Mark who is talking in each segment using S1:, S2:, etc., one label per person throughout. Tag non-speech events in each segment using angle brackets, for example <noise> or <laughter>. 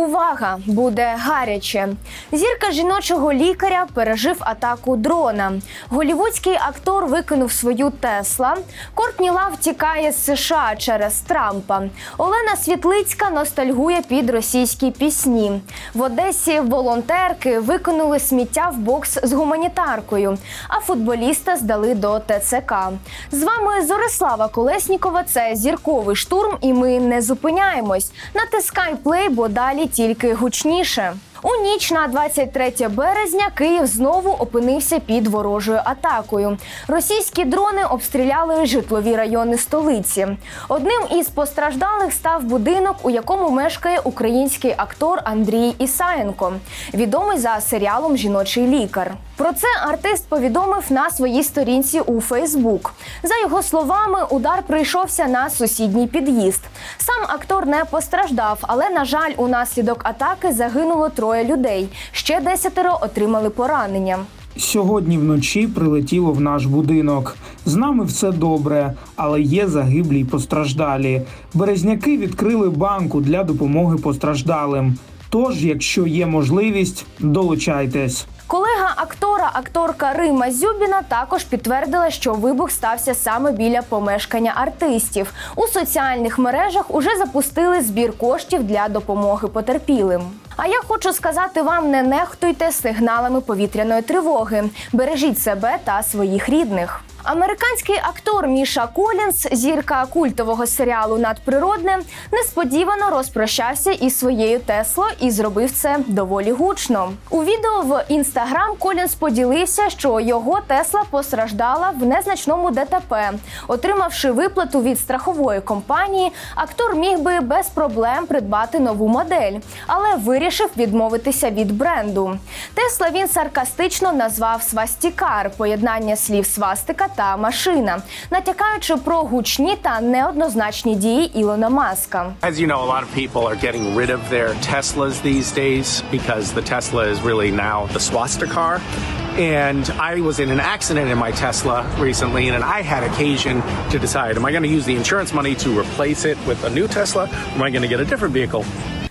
S1: Увага! Буде гаряче. Зірка жіночого лікаря пережив атаку дрона. Голівудський актор викинув свою Тесла. Кортні Лав тікає з США через Трампа. Олена Світлицька ностальгує під російські пісні. В Одесі волонтерки викинули сміття в бокс з гуманітаркою, а футболіста здали до ТЦК. З вами Зорислава Колеснікова. Це зірковий штурм, і ми не зупиняємось. Натискай плей, бо далі тільки гучніше. У ніч на 23 березня Київ знову опинився під ворожою атакою. Російські дрони обстріляли житлові райони столиці. Одним із постраждалих став будинок, у якому мешкає український актор Андрій Ісаєнко, відомий за серіалом Жіночий лікар. Про це артист повідомив на своїй сторінці у Фейсбук. За його словами, удар прийшовся на сусідній під'їзд. Сам актор не постраждав, але на жаль, унаслідок атаки загинуло троє людей. Ще десятеро отримали поранення.
S2: Сьогодні вночі прилетіло в наш будинок. З нами все добре, але є загиблі й постраждалі. Березняки відкрили банку для допомоги постраждалим. Тож, якщо є можливість, долучайтесь.
S1: Актора, акторка Рима Зюбіна, також підтвердила, що вибух стався саме біля помешкання артистів. У соціальних мережах уже запустили збір коштів для допомоги потерпілим. А я хочу сказати вам: не нехтуйте сигналами повітряної тривоги. Бережіть себе та своїх рідних. Американський актор Міша Колінс, зірка культового серіалу Надприродне, несподівано розпрощався із своєю Тесло і зробив це доволі гучно. У відео в інстаграм Колінс поділився, що його Тесла постраждала в незначному ДТП. Отримавши виплату від страхової компанії, актор міг би без проблем придбати нову модель, але вирішив відмовитися від бренду. Тесла він саркастично назвав свастікар поєднання слів свастика та машина, натякаючи про гучні та неоднозначні дії Ілона Маска.
S3: As you know, a lot of people are getting rid of their Teslas these days because the Tesla is really now the swastika car. And I was in an accident in my Tesla recently, and I had occasion to decide: Am I going to use the insurance money to replace it with a new Tesla? Or am I going to get a different vehicle?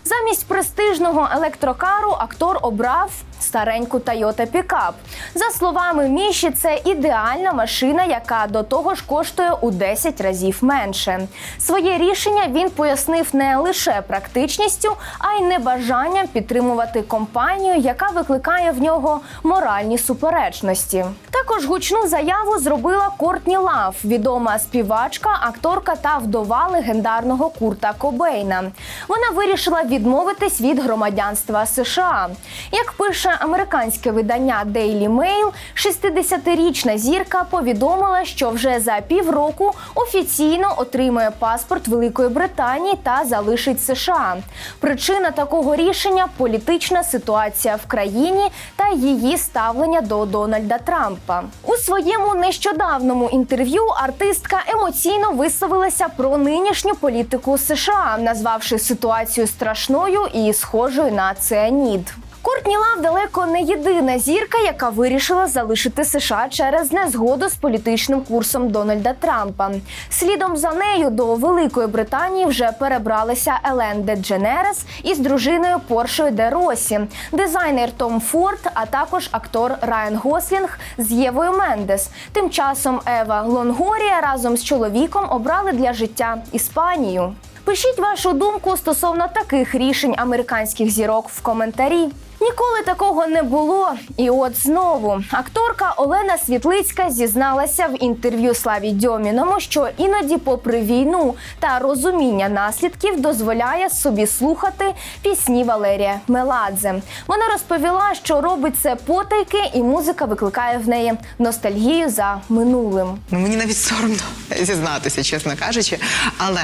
S1: Замість престижного електрокару актор обрав стареньку Toyota Пікап. За словами Міші, це ідеальна машина, яка до того ж коштує у 10 разів менше. Своє рішення він пояснив не лише практичністю, а й небажанням підтримувати компанію, яка викликає в нього моральні суперечності. Також гучну заяву зробила Кортні Лав, відома співачка, акторка та вдова легендарного Курта Кобейна. Вона вирішила відмовитись від громадянства США. Як пише американське видання Daily Mail, 60-річна зірка повідомила, що вже за півроку офіційно отримує паспорт Великої Британії та залишить США. Причина такого рішення політична ситуація в країні та її ставлення до Дональда Трампа. У своєму нещодавному інтерв'ю артистка емоційно висловилася про нинішню політику США, назвавши ситуацію страшною і схожою на цианід. Кортні Лав далеко не єдина зірка, яка вирішила залишити США через незгоду з політичним курсом Дональда Трампа. Слідом за нею до Великої Британії вже перебралися Елен Де Дженерес із дружиною Поршою Де Росі, дизайнер Том Форд, а також актор Райан Гослінг з Євою Мендес. Тим часом Ева Лонгорія разом з чоловіком обрали для життя Іспанію. Пишіть вашу думку стосовно таких рішень американських зірок в коментарі. Ніколи такого не було. І от знову акторка Олена Світлицька зізналася в інтерв'ю Славі Дьоміному, що іноді, попри війну та розуміння наслідків, дозволяє собі слухати пісні Валерія Меладзе. Вона розповіла, що робить це потайки, і музика викликає в неї ностальгію за минулим.
S4: Ну мені навіть соромно зізнатися, чесно кажучи. Але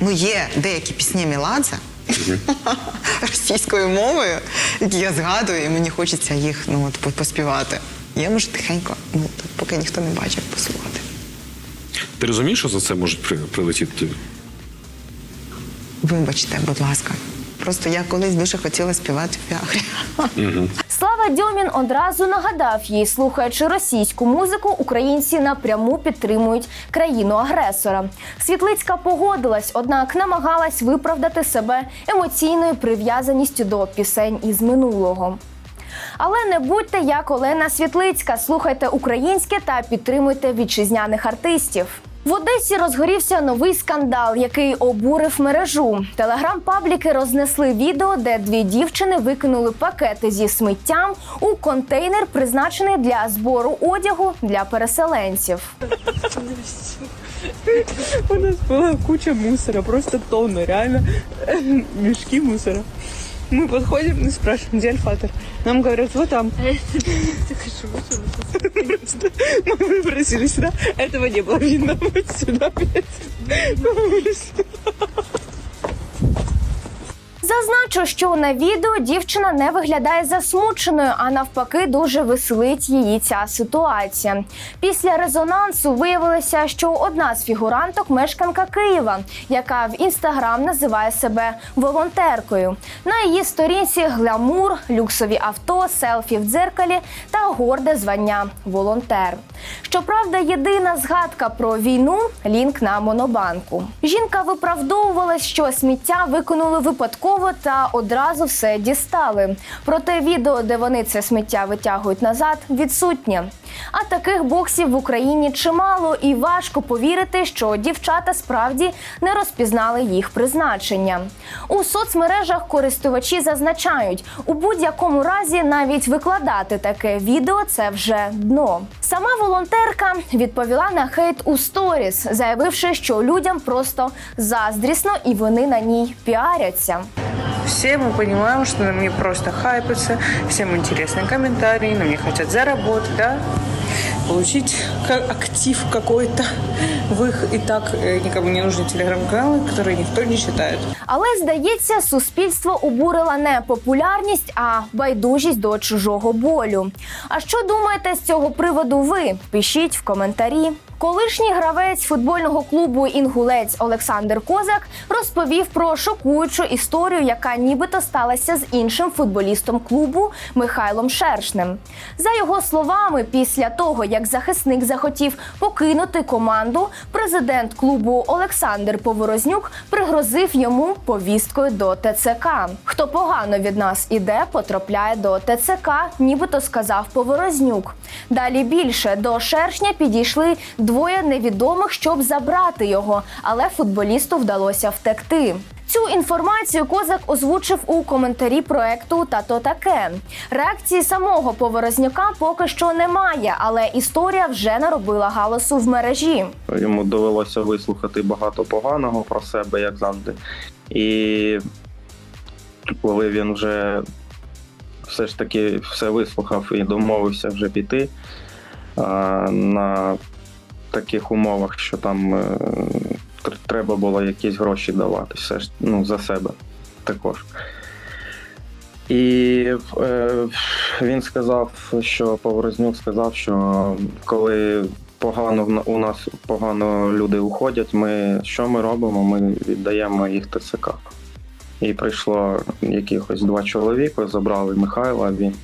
S4: ну є деякі пісні Міладзе <laughs> російською мовою, які я згадую, і мені хочеться їх ну от поспівати. Я можу тихенько, ну так, поки ніхто не бачив, послухати.
S5: Ти розумієш, що за це можуть при- прилетіти тобі?
S4: Вибачте, будь ласка. Просто я колись дуже хотіла співати в Фіагрі.
S1: Слава Дьомін одразу нагадав їй, слухаючи російську музику, українці напряму підтримують країну-агресора. Світлицька погодилась, однак намагалась виправдати себе емоційною прив'язаністю до пісень із минулого. Але не будьте як Олена Світлицька, слухайте українське та підтримуйте вітчизняних артистів. В Одесі розгорівся новий скандал, який обурив мережу. Телеграм-пабліки рознесли відео, де дві дівчини викинули пакети зі сміттям у контейнер, призначений для збору одягу для переселенців.
S6: У нас была куча мусора, просто тонны, реально мешки мусора. Мы подходим и спрашиваем, где альфатор? Нам говорят, вот там. Просто <laughs> <laughs> Мы выбросили сюда, этого не было видно. Вот сюда, блядь.
S1: Зазначу, що на відео дівчина не виглядає засмученою, а навпаки, дуже веселить її ця ситуація. Після резонансу виявилося, що одна з фігуранток мешканка Києва, яка в інстаграм називає себе волонтеркою. На її сторінці гламур, люксові авто, селфі в дзеркалі та горде звання волонтер. Щоправда, єдина згадка про війну лінк на монобанку. Жінка виправдовувалась, що сміття викинули випадково та одразу все дістали. Проте відео, де вони це сміття витягують назад, відсутнє. А таких боксів в Україні чимало, і важко повірити, що дівчата справді не розпізнали їх призначення. У соцмережах користувачі зазначають, у будь-якому разі навіть викладати таке відео це вже дно. Сама волонтерка відповіла на хейт у сторіс, заявивши, що людям просто заздрісно і вони на ній піаряться.
S6: Все мы понимаем, что на мне просто хайпятся, всем интересны комментарии, на мне хотят заработать, да, получить ка- актив какой-то в их и так э, никому не нужны телеграм-каналы, которые никто не читает.
S1: Але здається, суспільство обурила не популярність, а байдужість до чужого болю. А що думаєте з цього приводу ви? Пишіть в коментарі. Колишній гравець футбольного клубу Інгулець Олександр Козак розповів про шокуючу історію, яка нібито сталася з іншим футболістом клубу Михайлом Шершнем. За його словами, після того як захисник захотів покинути команду, президент клубу Олександр Поворознюк пригрозив йому повісткою до ТЦК. Хто погано від нас іде, потрапляє до ТЦК, нібито сказав Поворознюк. Далі більше до шершня підійшли двоє невідомих, щоб забрати його, але футболісту вдалося втекти. Цю інформацію козак озвучив у коментарі проекту «Та то таке. Реакції самого Поворознюка поки що немає, але історія вже наробила галасу в мережі.
S7: Йому довелося вислухати багато поганого про себе, як завжди. І коли він вже все ж таки все вислухав і домовився вже піти на таких умовах, що там е, треба було якісь гроші давати все ж, ну, за себе також. І е, він сказав, що Поворознюк сказав, що коли погано у нас погано люди уходять, ми що ми робимо? Ми віддаємо їх ТЦК. І прийшло якихось два чоловіка, забрали Михайла. Він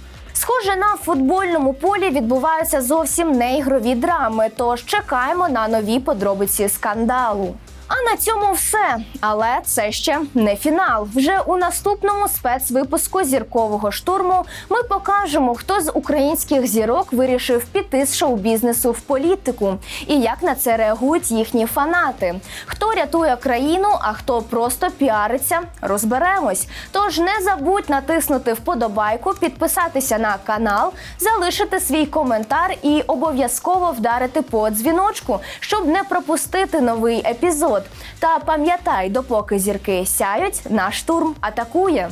S1: Схоже, на футбольному полі відбуваються зовсім не ігрові драми. Тож чекаємо на нові подробиці скандалу. А на цьому все. Але це ще не фінал. Вже у наступному спецвипуску зіркового штурму ми покажемо, хто з українських зірок вирішив піти з шоу-бізнесу в політику і як на це реагують їхні фанати. Хто рятує країну, а хто просто піариться, розберемось. Тож не забудь натиснути вподобайку, підписатися на канал, залишити свій коментар і обов'язково вдарити по дзвіночку, щоб не пропустити новий епізод. Та пам'ятай, допоки зірки сяють, наш штурм атакує.